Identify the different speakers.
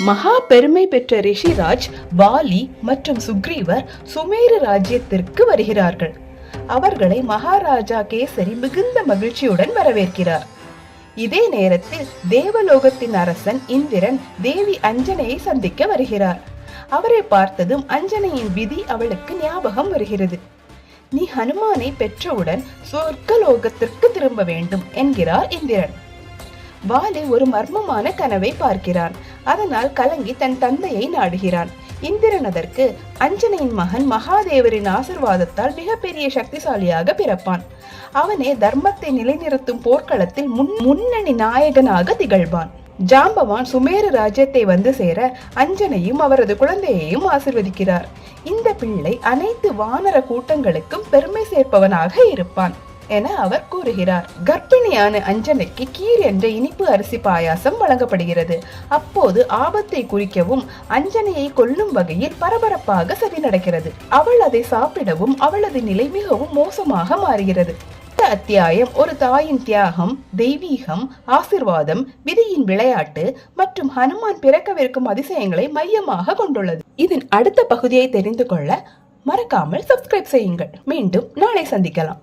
Speaker 1: மகா பெருமை பெற்ற ரிஷிராஜ் வாலி மற்றும் சுக்ரீவர் சுமேரு ராஜ்யத்திற்கு வருகிறார்கள். அவர்களை மகாராஜா கேசரி மிகுந்த மகிழ்ச்சியுடன் வரவேற்கிறார். இதே நேரத்தில் தேவலோகத்தின் அரசன் இந்திரன் தேவி அஞ்சனையை சந்திக்க வருகிறார். அவரை பார்த்ததும் அஞ்சனையின் விதி அவளுக்கு ஞாபகம் வருகிறது. நீ ஹனுமானை பெற்றவுடன் சொர்க்கலோகத்திற்கு திரும்ப வேண்டும் என்கிறார் இந்திரன். வாலி ஒரு மர்மமான கனவை பார்க்கிறான். அதனால் கலங்கி தன் தந்தையை நாடுகிறான். இந்திரன் அதற்கு அஞ்சனையின் மகன் மகாதேவரின் ஆசிர்வாதத்தால் மிகப்பெரிய சக்திசாலியாக பிறப்பான். அவனே தர்மத்தை நிலைநிறுத்தும் போர்க்களத்தில் முன் முன்னணி நாயகனாக திகழ்வான். ஜாம்பவான் சுமேரு ராஜ்யத்தை வந்து சேர அஞ்சனையும் அவரது குழந்தையையும் ஆசிர்வதிக்கிறார். இந்த பிள்ளை அனைத்து வானர கூட்டங்களுக்கும் பெருமை சேர்ப்பவனாக இருப்பான். என அவர் கூறுகிறார். கர்ப்பிணியான அஞ்சனைக்கு கீர் என்ற இனிப்பு அரிசி பாயாசம் வழங்கப்படுகிறது. அப்போது ஆபத்தை குறிக்கவும் அஞ்சனையை கொல்லும் வகையில் பரபரப்பாக சதி நடக்கிறது. அவள் அதை சாப்பிடவும் அவளது நிலை மிகவும் மோசமாக மாறுகிறது. அத்தியாயம் ஒரு தாயின் தியாகம் தெய்வீகம் ஆசிர்வாதம் விதியின் விளையாட்டு மற்றும் ஹனுமான் பிறக்கவிருக்கும் அதிசயங்களை மையமாக கொண்டுள்ளது. இதன் அடுத்த பகுதியை தெரிந்து கொள்ள மறக்காமல் சப்ஸ்கிரைப் செய்யுங்கள். மீண்டும் நாளை சந்திக்கலாம்.